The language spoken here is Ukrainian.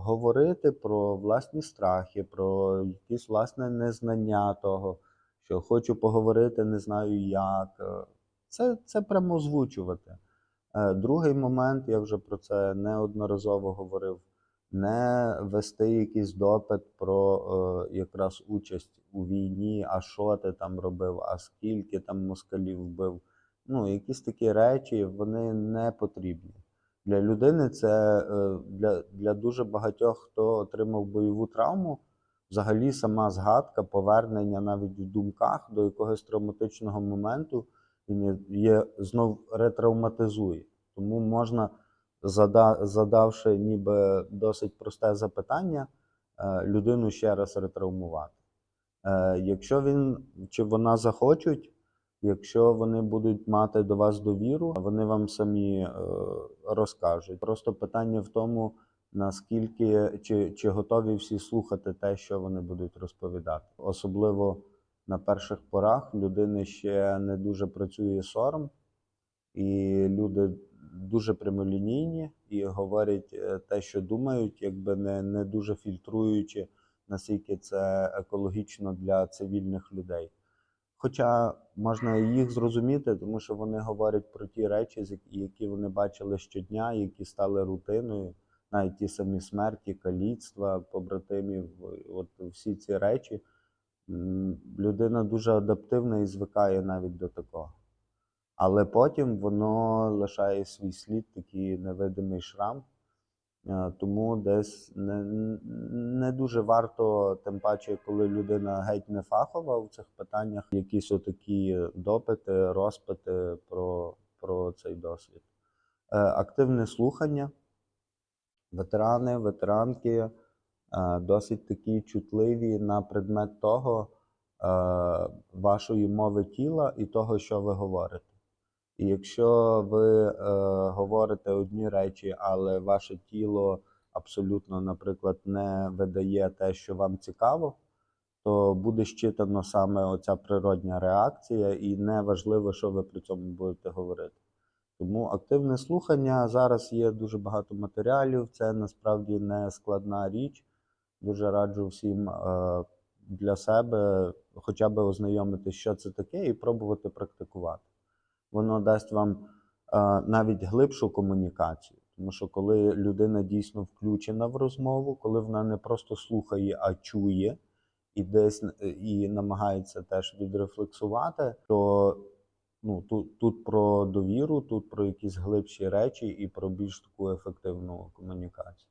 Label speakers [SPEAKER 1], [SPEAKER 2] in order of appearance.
[SPEAKER 1] говорити про власні страхи, про якесь власне незнання того, що хочу поговорити, не знаю як. Це, це прямо озвучувати. Е, Другий момент, я вже про це неодноразово говорив, не вести якийсь допит про е, якраз участь у війні, а що ти там робив, а скільки там москалів вбив. Ну, якісь такі речі, вони не потрібні. Для людини це е, для, для дуже багатьох, хто отримав бойову травму, взагалі сама згадка, повернення навіть в думках до якогось травматичного моменту, він є, знов ретравматизує. Тому можна, задавши ніби досить просте запитання, е, людину ще раз ретравмувати. Е, Якщо він чи вона захочуть, якщо вони будуть мати до вас довіру, вони вам самі е, розкажуть. Просто питання в тому, наскільки чи, чи готові всі слухати те, що вони будуть розповідати. Особливо на перших порах людини ще не дуже працює сором, і люди дуже прямолінійні і говорять е, те, що думають, якби не, не дуже фільтруючи, наскільки це екологічно для цивільних людей. Хоча можна їх зрозуміти, тому що вони говорять про ті речі, які вони бачили щодня, які стали рутиною, навіть ті самі смерті, каліцтва, побратимів, от всі ці речі. Людина дуже адаптивна і звикає навіть до такого. Але потім воно лишає свій слід, такий невидимий шрам. Е, Тому десь не, не дуже варто, тим паче, коли людина геть не фахова в цих питаннях, якісь отакі допити, розпити про, про цей досвід. Е, Активне слухання. Ветерани, ветеранки е, досить такі чутливі на предмет того вашої мови тіла і того, що ви говорите. І якщо ви е, говорите одні речі, але ваше тіло абсолютно, наприклад, не видає те, що вам цікаво, то буде щитано саме оця природня реакція, і не важливо, що ви при цьому будете говорити. Тому активне слухання зараз є дуже багато матеріалів. Це насправді не складна річ. Дуже раджу всім е, для себе хоча б ознайомитися, що це таке, і пробувати практикувати. Воно дасть вам е, навіть глибшу комунікацію. Тому що коли людина дійсно включена в розмову, коли вона не просто слухає, а чує і десь е, і намагається теж відрефлексувати, то ну, тут, тут про довіру, тут про якісь глибші речі і про більш таку ефективну комунікацію.